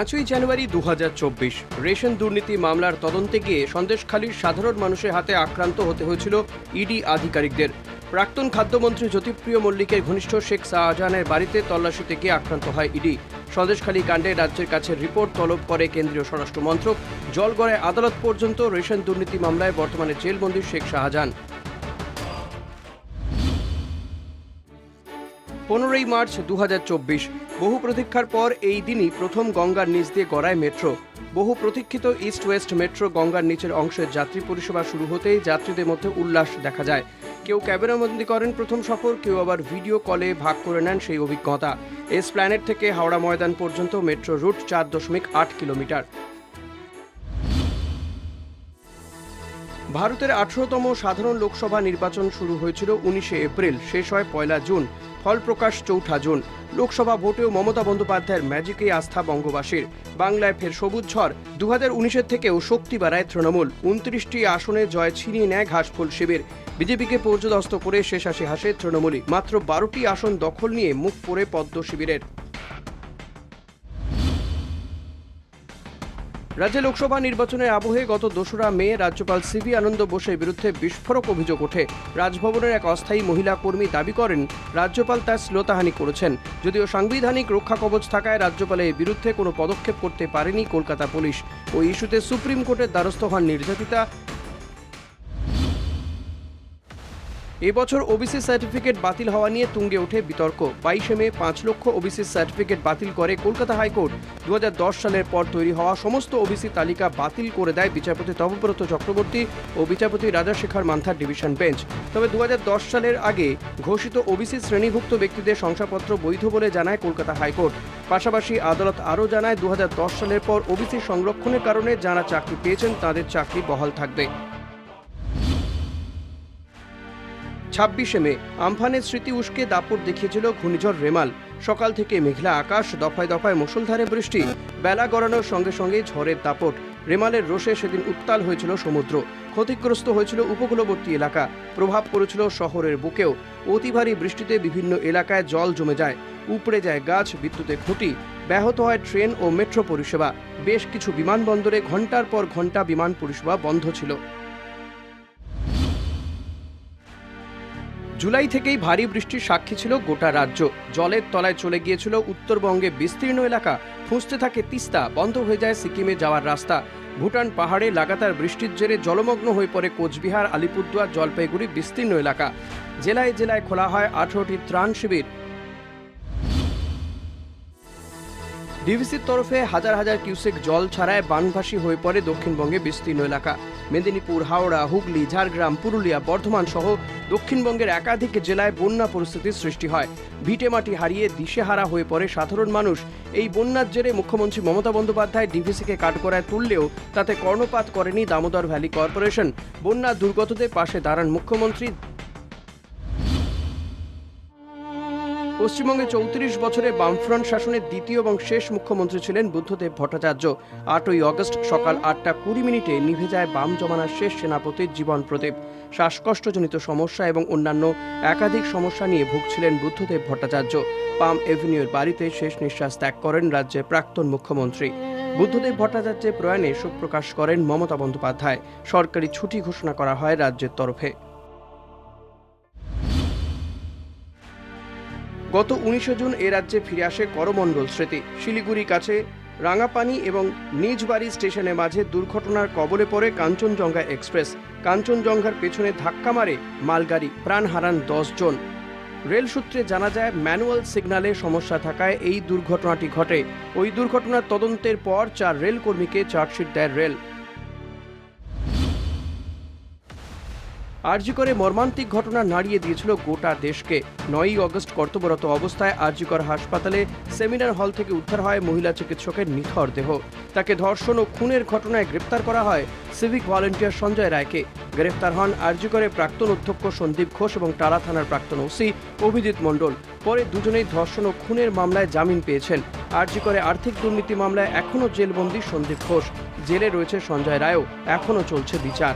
পাঁচই জানুয়ারি দু হাজার চব্বিশ। রেশন দুর্নীতি মামলার তদন্তে গিয়ে সন্দেশখালীর সাধারণ মানুষের হাতে আক্রান্ত হতে হয়েছিল ইডি আধিকারিকদের। প্রাক্তন খাদ্যমন্ত্রী জ্যোতিপ্রিয় মল্লিকের ঘনিষ্ঠ শেখ শাহজাহানের বাড়িতে তল্লাশিতে গিয়ে আক্রান্ত হয় ইডি। সন্দেশখালী কাণ্ডে রাজ্যের কাছে রিপোর্ট তলব করে কেন্দ্রীয় স্বরাষ্ট্র মন্ত্রক জলগড়ায় আদালত পর্যন্ত রেশন দুর্নীতি মামলায় বর্তমানে জেলবন্দি শেখ শাহজাহান। পনেরোই মার্চ দু হাজার চব্বিশ, বহু প্রতীক্ষার পর এই দিনই প্রথম গঙ্গার নিচ দিয়ে গড়ায় মেট্রো। বহু প্রতীক্ষিত ইস্ট ওয়েস্ট মেট্রো গঙ্গার নিচের অংশের যাত্রী পরিষেবা শুরু হতেই যাত্রীদের মধ্যে উল্লাস দেখা যায়। কেউ ক্যামেরাবন্দি করেন প্রথম সফর, কেউ আবার ভিডিও কলে ভাগ করে নেন সেই অভিজ্ঞতা। এস প্ল্যানেট থেকে হাওড়া ময়দান পর্যন্ত মেট্রো রুট চার দশমিক আট কিলোমিটার। ভারতের আঠারোতম সাধারণ লোকসভা নির্বাচন শুরু হয়েছিল উনিশে এপ্রিল, শেষ হয় পয়লা জুন। ফল প্রকাশ চৌঠা জুন। লোকসভা ভোটেও মমতা বন্দ্যোপাধ্যায়ের ম্যাজিকে আস্থা বঙ্গবাসীর। বাংলায় ফের সবুজ ঝড়। দু হাজার উনিশের থেকেও শক্তি বাড়ায় তৃণমূল। উনত্রিশটি আসনে জয় ছিনিয়ে নেয় ঘাসফুল শিবির। বিজেপিকে পর্যদস্ত করে শেষ হাসি হাসে তৃণমূলই। মাত্র বারোটি আসন দখল নিয়ে মুখ পড়ে পদ্ম শিবিরের। রাজ্যে লোকসভা নির্বাচনের আবহে গত দোসরা মে রাজ্যপাল সিভি আনন্দ বোসের বিরুদ্ধে বিস্ফোরক অভিযোগ ওঠে। রাজভবনের এক অস্থায়ী মহিলা কর্মী দাবি করেন, রাজ্যপাল তার শ্লোতাহানি করেছেন। যদিও সাংবিধানিক রক্ষা কবচ থাকায় রাজ্যপালের বিরুদ্ধে কোনো পদক্ষেপ করতে পারেনি কলকাতা পুলিশ। ওই ইস্যুতে সুপ্রিম কোর্টের দ্বারস্থ হন নির্যাতিতা এবছর ওবিসি সার্টিফিকেট বাতিল হওয়া নিয়ে তুঙ্গে ওঠে বিতর্ক। বাইশে মে পাঁচ লক্ষ ওবিসি সার্টিফিকেট বাতিল করে কলকাতা হাইকোর্ট। দু হাজার দশ সালের পর তৈরি হওয়া সমস্ত ওবিসি তালিকা বাতিল করে দেয় বিচারপতি তপব্রত চক্রবর্তী ও বিচারপতি রাজাশেখর মান্থার ডিভিশন বেঞ্চ। তবে দু হাজার দশ সালের আগে ঘোষিত ওবিসি শ্রেণীভুক্ত ব্যক্তিদের শংসাপত্র বৈধ বলে জানায় কলকাতা হাইকোর্ট। পাশাপাশি আদালত আরও জানায় দু হাজার দশ সালের পর ওবিসি সংরক্ষণের কারণে যারা চাকরি পেয়েছেন তাদের চাকরি বহাল থাকবে। ছাব্বিশে মে, আমফানের স্মৃতি উস্কে দাপট দেখিয়েছিল ঘূর্ণিঝড় রেমাল। সকাল থেকে মেঘলা আকাশ, দফায় দফায় মুষলধারে বৃষ্টি, বেলা গড়ানোর সঙ্গে সঙ্গে ঝড়ের দাপট। রেমালের রোষে সেদিন উত্তাল হয়েছিল সমুদ্র। ক্ষতিগ্রস্ত হয়েছিল উপকূলবর্তী এলাকা, প্রভাব পড়েছিল শহরের বুকেও। অতি ভারী বৃষ্টিতে বিভিন্ন এলাকায় জল জমে যায়, উপড়ে যায় গাছ বিদ্যুতে খুঁটি, ব্যাহত হয় ট্রেন ও মেট্রো পরিষেবা। বেশ কিছু বিমানবন্দরে ঘণ্টার পর ঘণ্টা বিমান পরিষেবা বন্ধ ছিল। জুলাই থেকেই ভারী বৃষ্টির সাক্ষী ছিল গোটা রাজ্য। জলের তলায় চলে গিয়েছিল উত্তরবঙ্গে বিস্তীর্ণ এলাকা। ফুঁসতে থাকে তিস্তা, বন্ধ হয়ে যায় সিকিমে যাওয়ার রাস্তা। ভুটান পাহাড়ে লাগাতার বৃষ্টির জেরে জলমগ্ন হয়ে পড়ে কোচবিহার, আলিপুরদুয়ার, জলপাইগুড়ি বিস্তীর্ণ এলাকা। জেলায় জেলায় খোলা হয় আঠারোটি ত্রাণ শিবির। ডিভিসির তরফে হাজার হাজার কিউসেক জল ছাড়ায় বানভাসী হয়ে পড়ে দক্ষিণবঙ্গে বিস্তীর্ণ এলাকা। মেদিনীপুর, হাওড়া, হুগলি, ঝাড়গ্রাম, পুরুলিয়া, বর্ধমান সহ দক্ষিণবঙ্গের একাধিক জেলায় বন্যা পরিস্থিতির সৃষ্টি হয়। ভিটেমাটি হারিয়ে দিশেহারা হয়ে পড়ে সাধারণ মানুষ। এই বন্যার জেরে মুখ্যমন্ত্রী মমতা বন্দ্যোপাধ্যায় ডিভিসিকে কাঠগড়ায় তুললেও তাতে কর্ণপাত করেনি দামোদর ভ্যালি কর্পোরেশন। বন্যা দুর্গতদের পাশে দাঁড়ান মুখ্যমন্ত্রী পশ্চিমবঙ্গে চৌত্রিশ বছরে বামফ্রন্ট শাসনের দ্বিতীয় এবং শেষ মুখ্যমন্ত্রী ছিলেন বুদ্ধদেব ভট্টাচার্য। আটই অগস্ট সকাল আটটা কুড়ি মিনিটে নিভে যায় বাম জমানার শেষ সেনাপতির জীবন প্রদীপ। শ্বাসকষ্টজনিত সমস্যা এবং অন্যান্য একাধিক সমস্যা নিয়ে ভুগছিলেন বুদ্ধদেব ভট্টাচার্য। পাম এভিনিউর বাড়িতে শেষ নিঃশ্বাস ত্যাগ করেন রাজ্যের প্রাক্তন মুখ্যমন্ত্রী। বুদ্ধদেব ভট্টাচার্যের প্রয়াণে শোক প্রকাশ করেন মমতা বন্দ্যোপাধ্যায়। সরকারি ছুটি ঘোষণা করা হয় রাজ্যের তরফে। গত উনিশে জুন এ রাজ্যে ফিরে আসে করমণ্ডল স্মৃতি। শিলিগুড়ি কাছে, রাঙাপানি এবং নিজবাড়ি স্টেশনের মাঝে দুর্ঘটনার কবলে পড়ে কাঞ্চনজঙ্ঘা এক্সপ্রেস। কাঞ্চনজঙ্ঘার পেছনে ধাক্কা মারে মালগাড়ি, প্রাণ হারান জন। রেল সূত্রে জানা যায়, ম্যানুয়াল সিগন্যালে সমস্যা থাকায় এই দুর্ঘটনাটি ঘটে। ওই দুর্ঘটনার তদন্তের পর চার রেল কর্মীকে চার্জশিট দেয় রেল। আরজি করে মর্মান্তিক ঘটনা নাড়িয়ে দিয়েছিল গোটা দেশকে। নয়ই অগস্ট কর্তব্যরত অবস্থায় আরজিকর হাসপাতালে সেমিনার হল থেকে উদ্ধার হয় মহিলা চিকিৎসকের নিথর দেহ। তাকে ধর্ষণ ও খুনের ঘটনায় গ্রেপ্তার করা হয় সিভিক ভলেন্টিয়ার সঞ্জয় রায়কে। গ্রেপ্তার হন আরজিকরের প্রাক্তন অধ্যক্ষ সন্দীপ ঘোষ এবং টালা থানার প্রাক্তন ওসি অভিজিৎ মণ্ডল। পরে দুজনেই ধর্ষণ ও খুনের মামলায় জামিন পেয়েছেন। আরজিকরে আর্থিক দুর্নীতি মামলায় এখনও জেলবন্দি সন্দীপ ঘোষ। জেলে রয়েছে সঞ্জয় রায়ও। এখনও চলছে বিচার।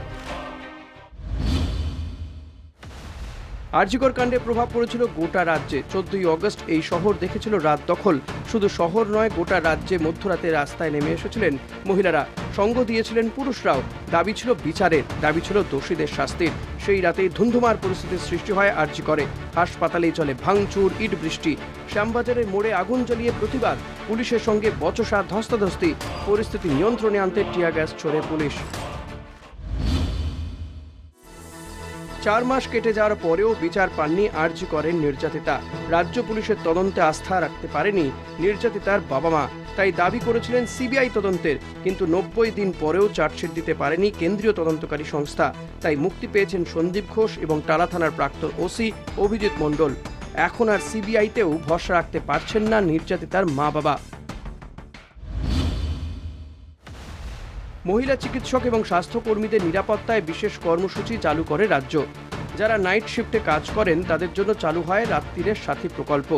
আরজিকর কাণ্ডে প্রভাব পড়েছিল গোটা রাজ্যে। চোদ্দই অগস্ট এই শহর দেখেছিল রাত দখল। শুধু শহর নয়, গোটা রাজ্যে মধ্যরাতে রাস্তায় নেমে এসেছিলেন মহিলারা। সঙ্গ দিয়েছিলেন পুরুষরাও। দাবি ছিল বিচারের, দাবি ছিল দোষীদের শাস্তির। সেই রাতেই ধুন্ধুমার পরিস্থিতির সৃষ্টি হয় আরজি করে হাসপাতালেই চলে ভাঙচুর, ইট বৃষ্টি। শ্যামবাজারের মোড়ে আগুন জ্বালিয়ে প্রতিবাদ। পুলিশের সঙ্গে বচসা ধস্তাধস্তি। পরিস্থিতি নিয়ন্ত্রণে আনতে টিয়া গ্যাস ছোড়ে পুলিশ। চার মাস কেটে যাওয়ার পরেও বিচার পাননি আর্জি করেন নির্যাতিতা। রাজ্য পুলিশের তদন্তে আস্থা রাখতে পারেনি নির্যাতিতার বাবা মা তাই দাবি করেছিলেন সিবিআই তদন্তের, কিন্তু নব্বই দিন পরেও চার্জশিট দিতে পারেনি কেন্দ্রীয় তদন্তকারী সংস্থা। তাই মুক্তি পেয়েছেন সন্দীপ ঘোষ এবং টালা থানার প্রাক্তন ওসি অভিজিৎ মণ্ডল। এখন আর সিবিআইতেও ভরসা রাখতে পারছেন না নির্যাতিতার মা বাবা মহিলা চিকিৎসক এবং স্বাস্থ্যকর্মীদের নিরাপত্তায় বিশেষ কর্মসূচি চালু করে রাজ্য। যারা নাইট শিফটে কাজ করেন, তাদের জন্য চালু হয় রাত্রিরের সাথী প্রকল্প।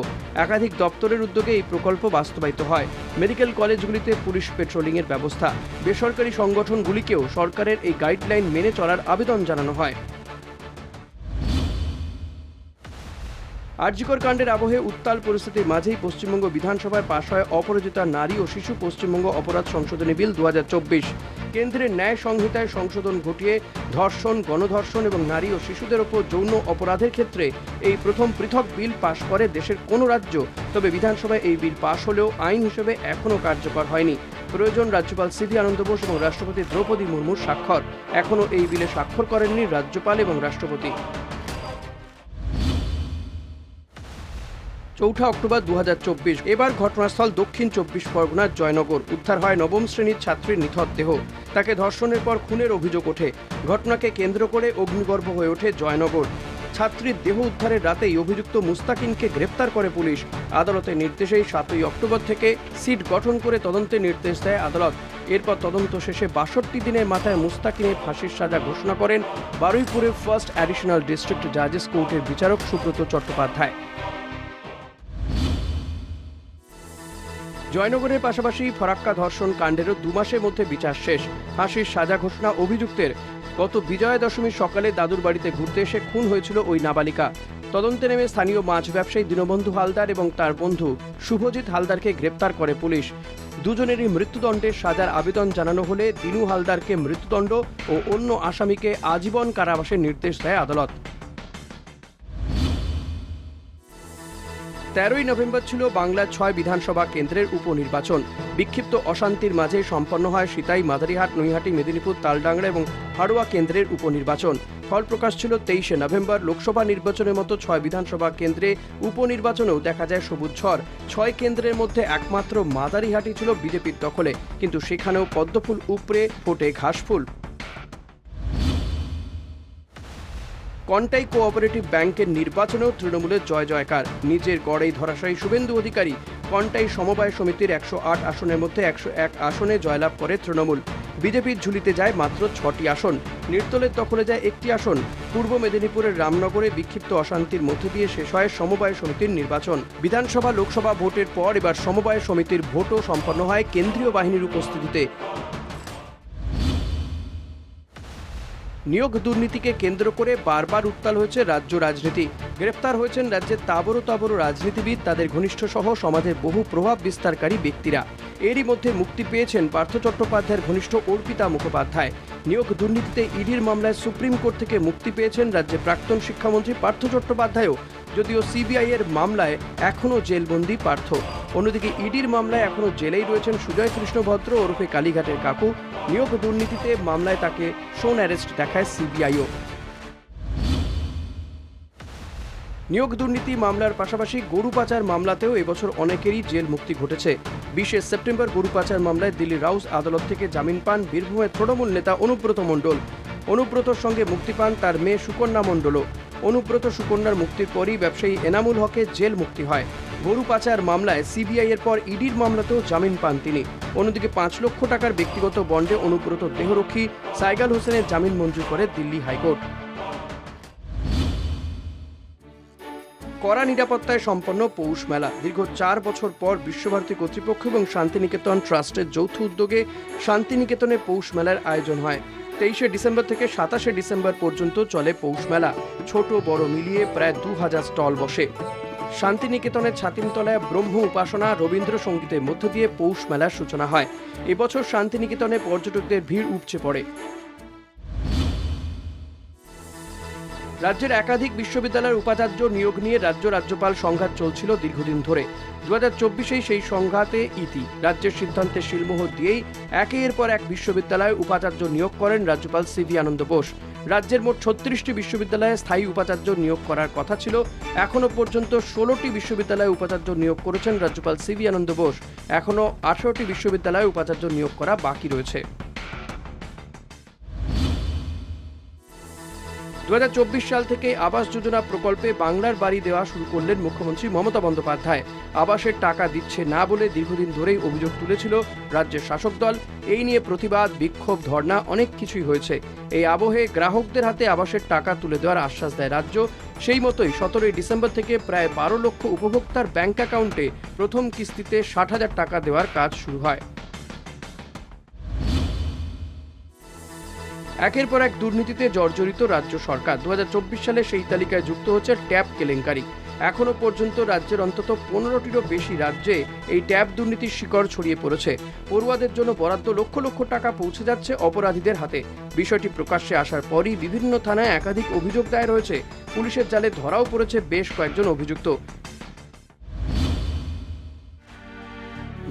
একাধিক দপ্তরের উদ্যোগে এই প্রকল্প বাস্তবায়িত হয়। মেডিকেল কলেজগুলিতে পুলিশ পেট্রোলিংয়ের ব্যবস্থা। বেসরকারি সংগঠনগুলিকেও সরকারের এই গাইডলাইন মেনে চলার আবেদন জানানো হয়। আরজিকর কাণ্ডের আবহে উত্তাল পরিস্থিতির মাঝেই পশ্চিমবঙ্গ বিধানসভায় পাশ হয় অপরাজিতা নারী ও শিশু পশ্চিমবঙ্গ অপরাধ সংশোধনী বিল দু হাজার চব্বিশ। কেন্দ্রের ন্যায় সংহিতায় সংশোধন ঘটিয়ে ধর্ষণ, গণধর্ষণ এবং নারী ও শিশুদের ওপর যৌন অপরাধের ক্ষেত্রে এই প্রথম পৃথক বিল পাশ করে দেশের কোনো রাজ্য। তবে বিধানসভায় এই বিল পাশ হলেও আইন হিসেবে এখনও কার্যকর হয়নি। প্রয়োজন রাজ্যপাল সিভি আনন্দ বোস এবং রাষ্ট্রপতি দ্রৌপদী মুর্মুর স্বাক্ষর। এখনও এই বিলে স্বাক্ষর করেননি রাজ্যপাল এবং রাষ্ট্রপতি। চৌঠা অক্টোবর দু হাজার চব্বিশ। এবার ঘটনাস্থল দক্ষিণ চব্বিশ পরগনার জয়নগর। উদ্ধার হয় নবম শ্রেণির ছাত্রীর নিথর দেহ। তাকে ধর্ষণের পর খুনের অভিযোগ ওঠে। ঘটনাকে কেন্দ্র করে অগ্নিগর্ভ হয়ে ওঠে জয়নগর। ছাত্রীর দেহ উদ্ধারের রাতেই অভিযুক্ত মুস্তাকিনকে গ্রেপ্তার করে পুলিশ। আদালতের নির্দেশেই সাতই অক্টোবর থেকে সিট গঠন করে তদন্তের নির্দেশ দেয় আদালত। এরপর তদন্ত শেষে বাষট্টি দিনের মাথায় মুস্তাকিনের ফাঁসির সাজা ঘোষণা করেন বারুইপুরের ফার্স্ট অ্যাডিশনাল ডিস্ট্রিক্ট জাজেস কোর্টের বিচারক সুব্রত চট্টোপাধ্যায়। জয়নগরের পাশাপাশি ফরাক্কা ধর্ষণ কাণ্ডেরও দু মাসের মধ্যে বিচার শেষ। ফাঁসির সাজা ঘোষণা অভিযুক্তের। গত বিজয়া দশমীর সকালে দাদুর বাড়িতে ঘুরতে এসে খুন হয়েছিল ওই নাবালিকা। তদন্তে নেমে স্থানীয় মাছ ব্যবসায়ী দীনবন্ধু হালদার এবং তার বন্ধু শুভজিৎ হালদারকে গ্রেপ্তার করে পুলিশ। দুজনেরই মৃত্যুদণ্ডের সাজার আবেদন জানানো হলে দিনু হালদারকে মৃত্যুদণ্ড ও অন্য আসামিকে আজীবন কারাবাসের নির্দেশ দেয় আদালত। তেরোই নভেম্বর ছিল বাংলার ছয় বিধানসভা কেন্দ্রের উপনির্বাচন। বিক্ষিপ্ত অশান্তির মাঝে সম্পন্ন হয় সিতাই, মাদারিহাট, নৈহাটি, মেদিনীপুর, তালডাংরা এবং হাড়োয়া কেন্দ্রের উপনির্বাচন। ফল প্রকাশ ছিল তেইশে নভেম্বর। লোকসভা নির্বাচনের মতো ছয় বিধানসভা কেন্দ্রে উপনির্বাচনেও দেখা যায় সবুজ ঝড়। ছয় কেন্দ্রের মধ্যে একমাত্র মাদারিহাটি ছিল বিজেপির দখলে। কিন্তু সেখানেও পদ্মফুল উপড়ে ফোটে ঘাসফুল। কন্টাই কোঅপারেটিভ ব্যাংকের নির্বাচনেও তৃণমূলের জয় জয়কার। নিজের গড়েই ধরাশায়ী শুভেন্দু অধিকারী কন্টাই সমবায় সমিতির একশো আট আসনের মধ্যে একশো এক আসনে জয়লাভ করে তৃণমূল। বিজেপির ঝুলিতে যায় মাত্র ছটি আসন। নির্তলের দখলে যায় একটি আসন। পূর্ব মেদিনীপুরের রামনগরে বিক্ষিপ্ত অশান্তির মধ্যে দিয়ে শেষ হয় সমবায় সমিতির নির্বাচন। বিধানসভা, লোকসভা ভোটের পর এবার সমবায় সমিতির ভোটও সম্পন্ন হয় কেন্দ্রীয় বাহিনীর উপস্থিতিতে। নিয়োগ দুর্নীতিকে কেন্দ্র করে বারবার উত্তাল হয়েছে রাজ্য রাজনীতি। গ্রেপ্তার হয়েছেন রাজ্যের তাবড়ো তাবড়ো রাজনীতিবিদ, তাদের ঘনিষ্ঠ সহ সমাজের বহু প্রভাব বিস্তারকারী ব্যক্তিরা। এরই মধ্যে মুক্তি পেয়েছেন পার্থ চট্টোপাধ্যায়ের ঘনিষ্ঠ অর্পিতা মুখোপাধ্যায়। নিয়োগ দুর্নীতিতে ইডির মামলায় সুপ্রিম কোর্ট থেকে মুক্তি পেয়েছেন রাজ্যের প্রাক্তন শিক্ষামন্ত্রী পার্থ চট্টোপাধ্যায়ও, যদিও সিবিআই এর মামলায় এখনও জেলবন্দি পার্থ। অন্যদিকে ইডির মামলায় এখনও জেলেই রয়েছেন সুজয় কৃষ্ণ ভদ্র ওরফে কালীঘাটের কাকু। নিয়োগ দুর্নীতিতে মামলায় তাকে সোন অ্যারেস্ট দেখায় সিবিআইও। নিয়োগ দুর্নীতি মামলার পাশাপাশি গরু পাচার মামলাতেও এবছর অনেকেরই জেল মুক্তি ঘটেছে। বিশে সেপ্টেম্বর গরু পাচার মামলায় দিল্লি রাউস আদালত থেকে জামিন পান বীরভূমের তৃণমূল নেতা অনুব্রত মণ্ডল। অনুব্রতর সঙ্গে মুক্তি পান তার মেয়ে সুকন্যা মণ্ডলও। অনুব্রত সুকন্যার মুক্তির পরই ব্যবসায়ী এনামুল হকের জেল মুক্তি হয়। গরু পাচার মামলায় সিবিআই এর পর ইডির মামলাতেও জামিন পান তিনি। অন্যদিকে পাঁচ লক্ষ টাকার ব্যক্তিগত বন্ডে অনুব্রত দেহরক্ষী সাইগাল হোসেনের জামিন মঞ্জুর করে দিল্লি হাইকোর্ট। কড়া নিরাপত্তায় সম্পন্ন পৌষ মেলা। দীর্ঘ চার বছর পর বিশ্বভারতী কর্তৃপক্ষ এবং শান্তিনিকেতন ট্রাস্টের যৌথ উদ্যোগে শান্তিনিকেতনে পৌষ মেলার আয়োজন হয়। তেইশে ডিসেম্বর থেকে সাতাশে ডিসেম্বর পর্যন্ত চলে পৌষ মেলা। ছোট, বড় মিলিয়ে প্রায় দু হাজার স্টল বসে। শান্তিনিকেতনের ছাতিমতলায় ব্রহ্ম উপাসনা রবীন্দ্রসঙ্গীতের মধ্য দিয়ে পৌষ মেলার সূচনা হয়। এবছর শান্তিনিকেতনে পর্যটকদের ভিড় উপচে পড়ে। রাজ্যের একাধিক বিশ্ববিদ্যালয়ের উপাচার্য নিয়োগ নিয়ে রাজ্য রাজ্যপাল সংঘাত চলছিল দীর্ঘদিন ধরে। দু হাজার চব্বিশেই সেই সংঘাতে ইতি। রাজ্যের সিদ্ধান্তে শিলমোহর দিয়েই একের পর এক বিশ্ববিদ্যালয়ে উপাচার্য নিয়োগ করেন রাজ্যপাল সিভি আনন্দ বোস। রাজ্যের মোট ছত্রিশটি বিশ্ববিদ্যালয়ে স্থায়ী উপাচার্য নিয়োগ করার কথা ছিল। এখনও পর্যন্ত ষোলোটি বিশ্ববিদ্যালয়ে উপাচার্য নিয়োগ করেছেন রাজ্যপাল সিভি আনন্দ বোস। এখনও আঠারোটি বিশ্ববিদ্যালয়ে উপাচার্য নিয়োগ করা বাকি রয়েছে। দু হাজার চব্বিশ সাল থেকে আবাস যোজনা প্রকল্পে বাংলার বাড়ি দেওয়া শুরু করলেন মুখ্যমন্ত্রী মমতা বন্দ্যোপাধ্যায়। আবাসের টাকা দিচ্ছে না বলে দীর্ঘদিন ধরেই অভিযোগ তুলেছিল রাজ্যের শাসক দল। এই নিয়ে প্রতিবাদ, বিক্ষোভ, ধর্ণা অনেক কিছুই হয়েছে। এই আবহে গ্রাহকদের হাতে আবাসের টাকা তুলে দেওয়ার আশ্বাস দেয় রাজ্য। সেই মতোই সতেরোই ডিসেম্বর থেকে প্রায় বারো লক্ষ উপভোক্তার ব্যাংক অ্যাকাউন্টে প্রথম কিস্তিতে ষাট হাজার টাকা দেওয়ার কাজ শুরু হয়। একের পর এক দুর্নীতিতে জর্জরিত রাজ্য সরকার। দু হাজার চব্বিশ সালে সেই তালিকায় যুক্ত হচ্ছে ট্যাব কেলেঙ্কারি। এখনও পর্যন্ত রাজ্যের অন্তত পনেরোটিরও বেশি রাজ্যে এই ট্যাব দুর্নীতির শিকড় ছড়িয়ে পড়েছে। পড়ুয়াদের জন্য বরাদ্দ লক্ষ লক্ষ টাকা পৌঁছে যাচ্ছে অপরাধীদের হাতে। বিষয়টি প্রকাশ্যে আসার পরই বিভিন্ন থানায় একাধিক অভিযোগ দায়ের হয়েছে। পুলিশের জালে ধরাও পড়েছে বেশ কয়েকজন অভিযুক্ত।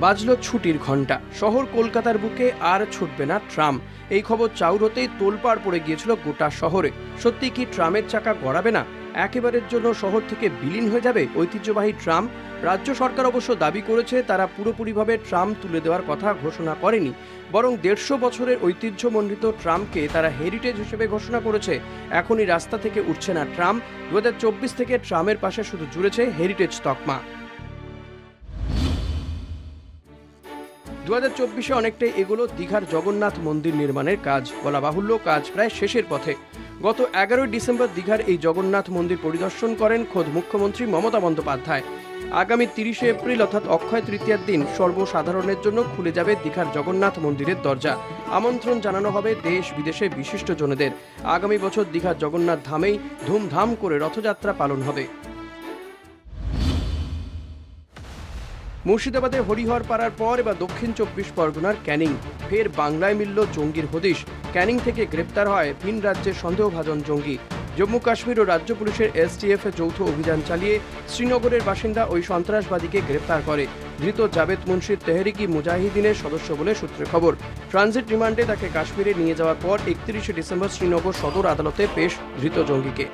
বাজলো ছুটির ঘণ্টা শহর কলকাতার বুকে আর ছুটবে না ট্রাম। এই খবর চাউর হতেই তোলপাড় পড়ে গিয়েছিল গোটা শহরে। সত্যি কি ট্রামের চাকা গড়াবে না? একেবারের জন্য শহর থেকে বিলীন হয়ে যাবে ঐতিহ্যবাহী ট্রাম? রাজ্য সরকার অবশ্য দাবি করেছে, তারা পুরোপুরিভাবে ট্রাম তুলে দেওয়ার কথা ঘোষণা করেনি। বরং দেড়শো বছরের ঐতিহ্যমণ্ডিত ট্রামকে তারা হেরিটেজ হিসেবে ঘোষণা করেছে। এখনই রাস্তা থেকে উঠছে না ট্রাম। দু হাজার চব্বিশ থেকে ট্রামের পাশে শুধু জুড়েছে হেরিটেজ তকমা। দু হাজার চব্বিশে অনেকটাই এগুলো দীঘার জগন্নাথ মন্দির নির্মাণের কাজ। বলা বাহুল্য কাজ প্রায় শেষের পথে। গত এগারোই ডিসেম্বর দীঘার এই জগন্নাথ মন্দির পরিদর্শন করেন খোদ মুখ্যমন্ত্রী মমতা বন্দ্যোপাধ্যায়। আগামী তিরিশে এপ্রিল অর্থাৎ অক্ষয় তৃতীয়ার দিন সর্বসাধারণের জন্য খুলে যাবে দীঘার জগন্নাথ মন্দিরের দরজা। আমন্ত্রণ জানানো হবে দেশ বিদেশে বিশিষ্ট জনেদের আগামী বছর দীঘার জগন্নাথ ধামেই ধুমধাম করে রথযাত্রা পালন হবে। মুর্শিদাবাদের হরিহর পাড়ার পর এবার দক্ষিণ চব্বিশ পরগনার ক্যানিং। ফের বাংলায় মিলল জঙ্গির হদিশ। ক্যানিং থেকে গ্রেপ্তার হয় ভিন রাজ্যের সন্দেহভাজন জঙ্গি। জম্মু কাশ্মীর ও রাজ্য পুলিশের এসটিএফ যৌথ অভিযান চালিয়ে শ্রীনগরের বাসিন্দা ওই সন্ত্রাসবাদীকে গ্রেপ্তার করে। ধৃত জাবেদ মুন্সির তেহরিকি মুজাহিদিনের সদস্য বলে সূত্রে খবর। ট্রানজিট রিমান্ডে তাকে কাশ্মীরে নিয়ে যাওয়ার পর একত্রিশে ডিসেম্বর শ্রীনগর সদর আদালতে পেশ ধৃত জঙ্গিকে।